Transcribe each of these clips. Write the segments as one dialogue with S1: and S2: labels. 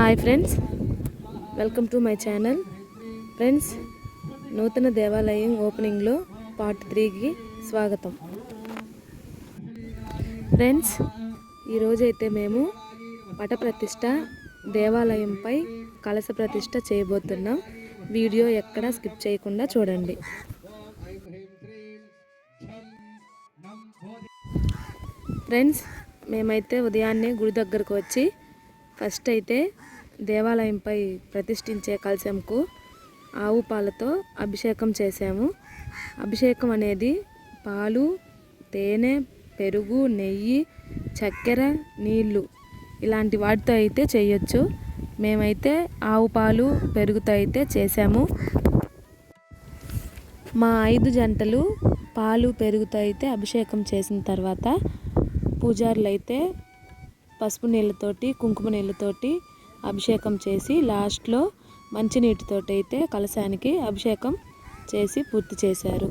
S1: Hi friends. Welcome to my channel. Friends నూతన దేవాలయం ఓపెనింగ్లో part త్రీకి స్వాగతం. ఫ్రెండ్స్ ఈరోజైతే మేము పటప్రతిష్ఠ దేవాలయంపై కలశ ప్రతిష్ట చేయబోతున్నాం. వీడియో ఎక్కడా స్కిప్ చేయకుండా చూడండి. ఫ్రెండ్స్ మేమైతే ఉదయాన్నే గుడి దగ్గరకు వచ్చి ఫస్ట్ అయితే దేవాలయంపై ప్రతిష్ఠించే కలశంకు ఆవు పాలతో అభిషేకం చేశాము. అభిషేకం అనేది పాలు తేనె పెరుగు నెయ్యి చక్కెర నీళ్ళు ఇలాంటి వాటితో అయితే చేయొచ్చు. మేమైతే ఆవు పాలు పెరుగుతో అయితే చేసాము మా ఐదు జంటలు పాలు పెరుగుతో అయితే అభిషేకం చేసిన తర్వాత పూజారులు అయితే పసుపు నీళ్ళతోటి కుంకుమ నీళ్ళతోటి అభిషేకం చేసి లాస్ట్లో మంచినీటితోటి అయితే కలశానికి అభిషేకం చేసి పూర్తి చేశారు.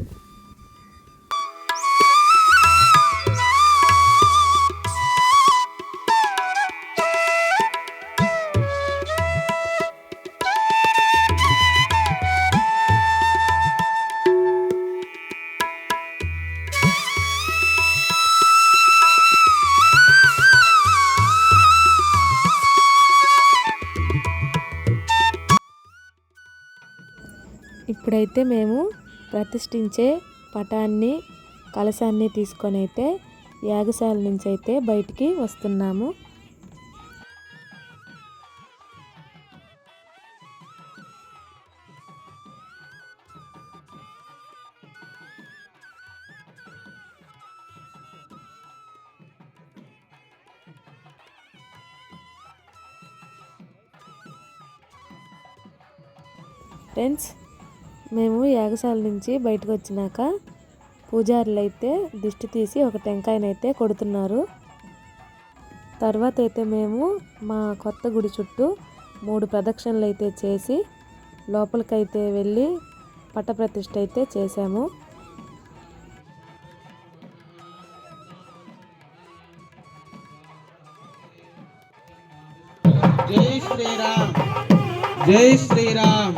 S1: ఇప్పుడైతే మేము ప్రతిష్ఠించే పటాన్ని కలశాన్ని తీసుకొని అయితే యాగశాల నుంచి అయితే బయటికి వస్తున్నాము. ఫ్రెండ్స్ మేము యాగశాల నుంచి బయటకు వచ్చినాక పూజారులు అయితే దిష్టి తీసి ఒక టెంకాయనైతే కొడుతున్నారు. తర్వాత అయితే మేము మా కొత్త గుడి చుట్టూ మూడు ప్రదక్షిణలు అయితే చేసి లోపలికైతే వెళ్ళి పట్టప్రతిష్ఠ అయితే చేశాము.
S2: జై శ్రీరామ్. జై శ్రీరామ్.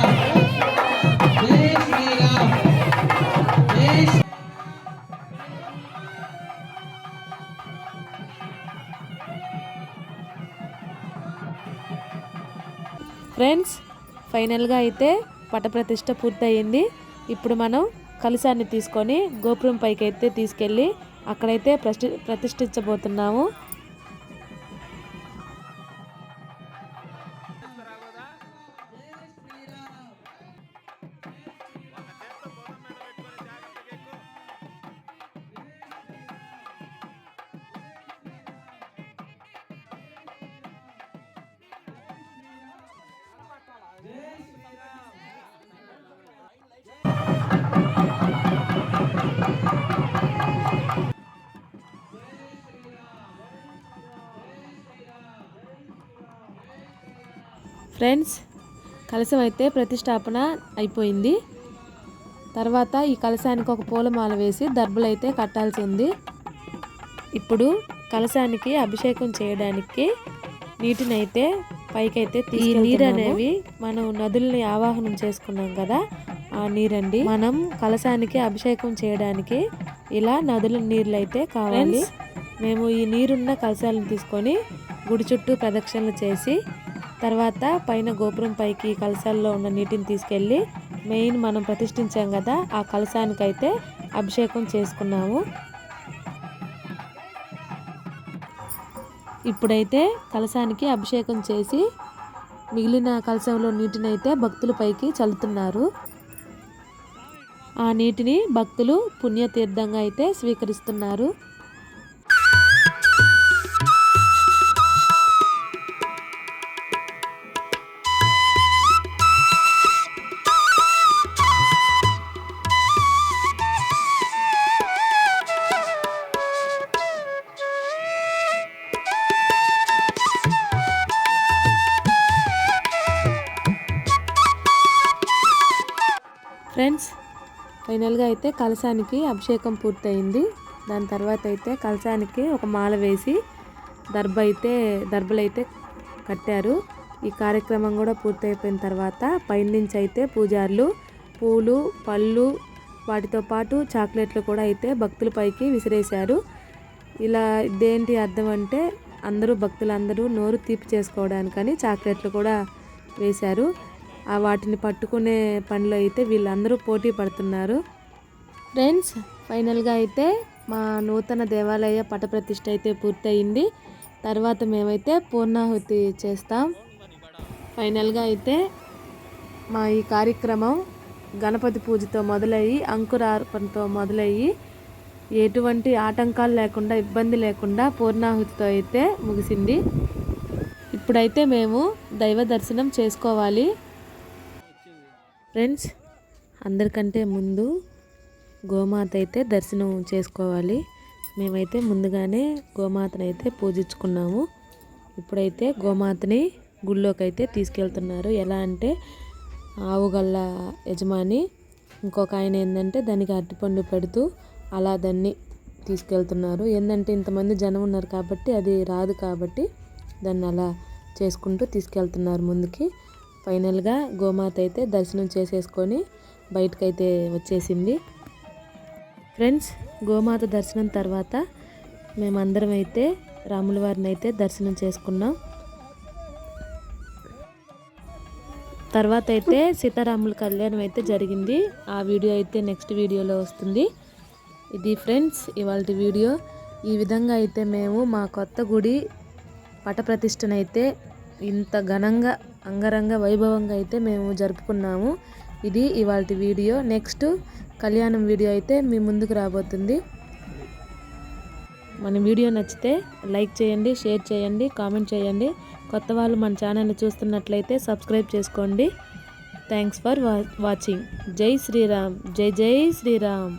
S1: ఫ్రెండ్స్ ఫైనల్గా అయితే పటప్రతిష్ట పూర్తయింది. ఇప్పుడు మనం కలశాన్ని తీసుకొని గోపురం పైకి అయితే తీసుకెళ్ళి అక్కడైతే ప్రతి ప్రతిష్ఠించబోతున్నాము. ఫ్రెండ్స్ కలశం అయితే ప్రతిష్టాపన అయిపోయింది. తర్వాత ఈ కలశానికి ఒక పూలమాల వేసి దర్బలు అయితే కట్టాల్సి ఉంది ఇప్పుడు కలశానికి అభిషేకం చేయడానికి నీటిని అయితే పైకైతే ఈ నీరు అనేవి మనం నదుల్ని ఆవాహనం చేసుకున్నాం కదా ఆ నీరండి. మనం కలశానికి అభిషేకం చేయడానికి ఇలా నదుల నీళ్ళు అయితే కావాలి మేము ఈ నీరున్న కలశాలను తీసుకొని గుడి చుట్టూ ప్రదక్షిణలు చేసి తర్వాత పైన గోపురం పైకి కలశాల్లో ఉన్న నీటిని తీసుకెళ్ళి మెయిన్ మనం ప్రతిష్ఠించాం కదా ఆ కలశానికైతే అభిషేకం చేసుకున్నాము. ఇప్పుడైతే కలశానికి అభిషేకం చేసి మిగిలిన కలశంలో నీటిని అయితే భక్తుల పైకి చల్లుతున్నారు. ఆ నీటిని భక్తులు పుణ్యతీర్థంగా అయితే స్వీకరిస్తున్నారు. ఫైనల్గా అయితే కలశానికి అభిషేకం పూర్తయింది. దాని తర్వాత అయితే కలశానికి ఒక మాల వేసి దర్భ అయితే దర్భలు అయితే కట్టారు. ఈ కార్యక్రమం కూడా పూర్తయిపోయిన తర్వాత పైనుంచి అయితే పూజారులు పూలు పళ్ళు వాటితో పాటు చాక్లెట్లు కూడా అయితే భక్తుల పైకి విసిరేశారు. ఇలా ఇదేంటి అర్థం అంటే అందరూ భక్తులందరూ నోరు తీపి చేసుకోవడానికని చాక్లెట్లు కూడా వేశారు. వాటిని పట్టుకునే పనిలో అయితే వీళ్ళందరూ పోటీ పడుతున్నారు. ఫ్రెండ్స్ ఫైనల్గా అయితే మా నూతన దేవాలయ పటప్రతిష్ఠ అయితే పూర్తయింది. తర్వాత మేమైతే పూర్ణాహుతి చేస్తాం. ఫైనల్గా అయితే మా ఈ కార్యక్రమం గణపతి పూజతో మొదలయ్యి అంకురార్పణతో మొదలయ్యి ఎటువంటి ఆటంకాలు లేకుండా ఇబ్బంది లేకుండా పూర్ణాహుతితో అయితే ముగిసింది. ఇప్పుడైతే మేము దైవ దర్శనం చేసుకోవాలి. ఫ్రెండ్స్ అందరికంటే ముందు గోమాత అయితే దర్శనం చేసుకోవాలి. మేమైతే ముందుగానే గోమాతను అయితే పూజించుకున్నాము. ఇప్పుడైతే గోమాతని గుళ్ళోకి అయితే తీసుకెళ్తున్నారు. ఎలా అంటే ఆవుగల్ల యజమాని ఇంకొక ఆయన ఏంటంటే దానికి అరటిపండు పెడుతూ అలా దాన్ని తీసుకెళ్తున్నారు. ఏంటంటే ఇంతమంది జనం ఉన్నారు కాబట్టి అది రాదు కాబట్టి దాన్ని అలా చేసుకుంటూ తీసుకెళ్తున్నారు ముందుకి. ఫైనల్గా గోమాత అయితే దర్శనం చేసేసుకొని బయటకైతే వచ్చేసింది. ఫ్రెండ్స్ గోమాత దర్శనం తర్వాత మేమందరం అయితే రాముల వారిని అయితే దర్శనం చేసుకున్నాం. తర్వాత అయితే సీతారాముల కళ్యాణం అయితే జరిగింది. ఆ వీడియో అయితే నెక్స్ట్ వీడియోలో వస్తుంది. ఇది ఫ్రెండ్స్ ఇవాళ వీడియో. ఈ విధంగా అయితే మేము మా కొత్త గుడి పటప్రతిష్టనైతే ఇంత ఘనంగా అంగరంగ వైభవంగా అయితే మేము జరుపుకున్నాము. ఇది ఇవాళ వీడియో. నెక్స్ట్ కళ్యాణం వీడియో అయితే మీ ముందుకు రాబోతుంది. మన వీడియో నచ్చితే లైక్ చేయండి షేర్ చేయండి కామెంట్ చేయండి. కొత్త వాళ్ళు మన ఛానల్ని చూస్తున్నట్లయితే సబ్స్క్రైబ్ చేసుకోండి. Thanks for watching. Jai Sriram. Jai జై శ్రీరామ్.